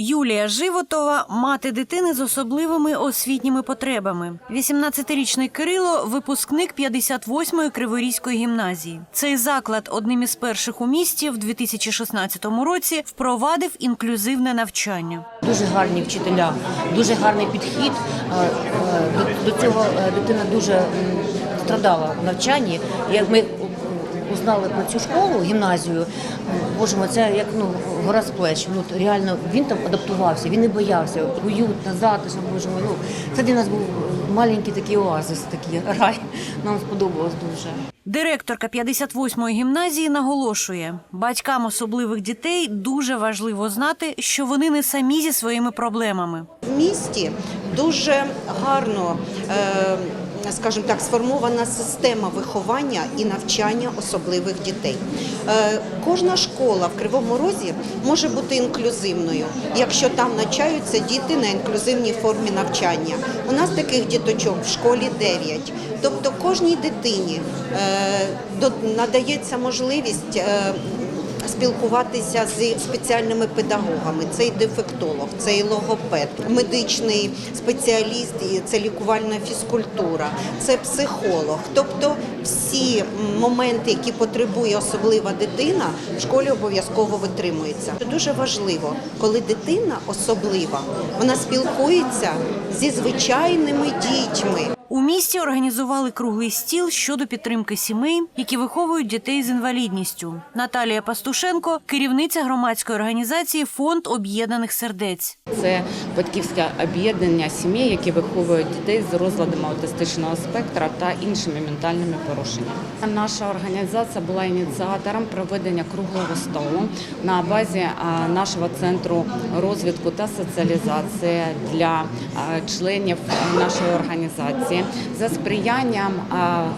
Юлія Животова мати дитини з особливими освітніми потребами. 18-річний Кирило випускник 58-ї Криворізької гімназії. Цей заклад одним із перших у місті в 2016 році впровадив інклюзивне навчання. Дуже гарні вчителя, дуже гарний підхід. Е, е, До, цього е, дитина дуже страдала в навчанні. Як ми узнали про цю школу, гімназію, боже мой, це як ну гора з плеч. Ну реально він там адаптувався, він не боявся. Уютно, затишно, боже мой. Ну це для нас був маленький такий оазис, такий рай. Нам сподобалось дуже. Директорка 58-ї гімназії наголошує, батькам особливих дітей дуже важливо знати, що вони не самі зі своїми проблемами. В місті дуже гарно, е, скажімо так, сформована система виховання і навчання особливих дітей. Е, Кожна школа в Кривому Розі може бути інклюзивною, якщо там навчаються діти на інклюзивній формі навчання. У нас таких діточок в школі 9. Тобто кожній дитині е, надається можливість. Спілкуватися з спеціальними педагогами. Це і дефектолог, це і логопед, медичний спеціаліст, це лікувальна фізкультура, це психолог. Тобто всі моменти, які потребує особлива дитина, в школі обов'язково витримуються. Дуже важливо, коли дитина особлива, вона спілкується зі звичайними дітьми. У місті організували круглий стіл щодо підтримки сімей, які виховують дітей з інвалідністю. Наталія Пастушенко, керівниця громадської організації Фонд об'єднаних сердець. Це батьківське об'єднання сімей, які виховують дітей з розладами аутистичного спектра та іншими ментальними порушеннями. Наша організація була ініціатором проведення круглого столу на базі нашого центру розвитку та соціалізації для членів нашої організації за сприянням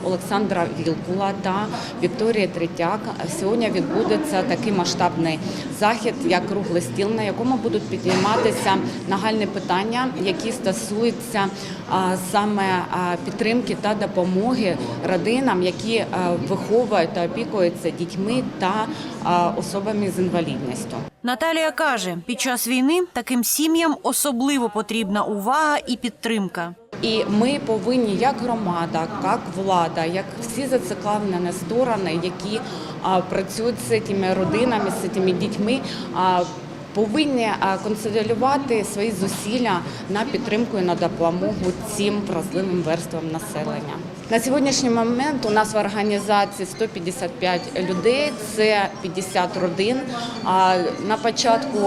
Олександра Вілкула та Вікторії Третяк. Сьогодні відбудеться такий масштабний захід, як круглий стіл, на якому будуть підійматися нагальні питання, які стосуються саме підтримки та допомоги родинам, які виховують та опікуються дітьми та особами з інвалідністю. Наталія каже, під час війни таким сім'ям особливо потрібна увага і підтримка. І ми повинні, як громада, як влада, як всі зацікавлені сторони, які працюють з цими родинами, з цими дітьми. Повинні а, консолідувати свої зусилля на підтримку і на допомогу цим вразливим верствам населення. На сьогоднішній момент у нас в організації 155 людей, це 50 родин. А, На початку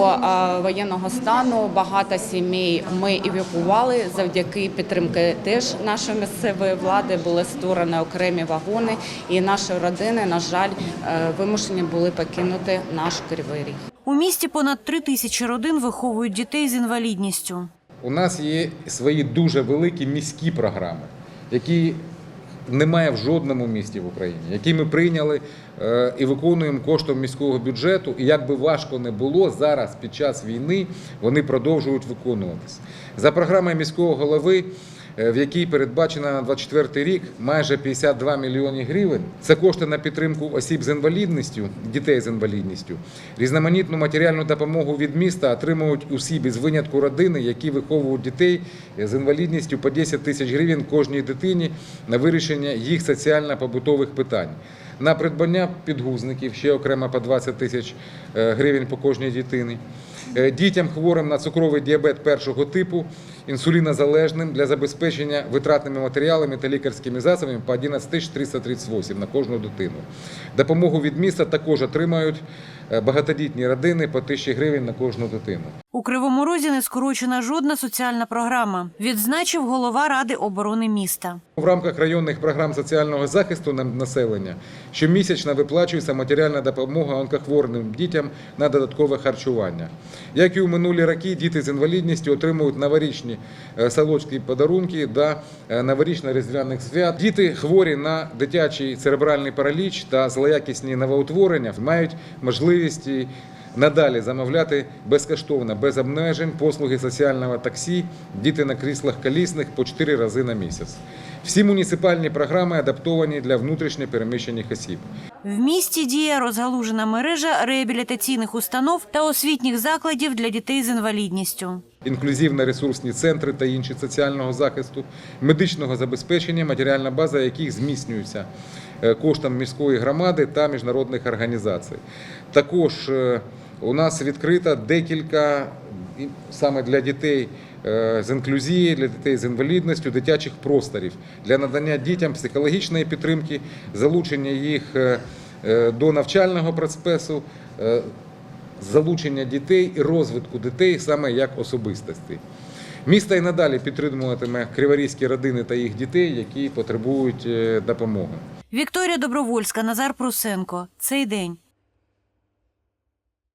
воєнного стану багато сімей ми евакували завдяки підтримки теж нашої місцевої влади. Були створені окремі вагони, і наші родини, на жаль, е, вимушені були покинути наш Кривий Ріг. У місті понад три тисячі родин виховують дітей з інвалідністю. У нас є свої дуже великі міські програми, які немає в жодному місті в Україні, які ми прийняли е, і виконуємо коштом міського бюджету. І як би важко не було, зараз під час війни вони продовжують виконуватися. За програмою міського голови, в якій передбачено на 24 рік майже 52 мільйони гривень. Це кошти на підтримку осіб з інвалідністю, дітей з інвалідністю. Різноманітну матеріальну допомогу від міста отримують усі без винятку родини, які виховують дітей з інвалідністю по 10 тисяч гривень кожній дитині на вирішення їх соціально-побутових питань. На придбання підгузників ще окремо по 20 тисяч е, гривень по кожній дитині. Е, Дітям хворим на цукровий діабет першого типу, інсулінозалежним для забезпечення витратними матеріалами та лікарськими засобами по 11 тисяч 338 на кожну дитину. Допомогу від міста також отримають багатодітні родини по 1000 гривень на кожну дитину. У Кривому Розі не скорочена жодна соціальна програма, відзначив голова Ради оборони міста. В рамках районних програм соціального захисту на- населення щомісячно виплачується матеріальна допомога онкохворим дітям на додаткове харчування. Як і у минулі роки, діти з інвалідністю отримують новорічні е, солодкі подарунки до е, новорічно-різдвяних свят. Діти хворі на дитячий церебральний параліч та злоякісні новоутворення мають можливість і надалі замовляти безкоштовно, без обмежень послуги соціального таксі, діти на кріслах колісних по 4 рази на місяць. Всі муніципальні програми адаптовані для внутрішньо переміщених осіб. В місті діє розгалужена мережа реабілітаційних установ та освітніх закладів для дітей з інвалідністю. інклюзивно-ресурсні центри та інші соціального захисту, медичного забезпечення, матеріальна база яких зміцнюється коштом міської громади та міжнародних організацій. Також е, у нас відкрито декілька саме для дітей е, з інклюзії, для дітей з інвалідністю, дитячих просторів для надання дітям психологічної підтримки, залучення їх е, е, до навчального процесу. е, залучення дітей і розвитку дітей саме як особистостей. Місто і надалі підтримуватиме криворізькі родини та їх дітей, які потребують е, допомоги. Вікторія Добровольська, Назар Прусенко. Цей день.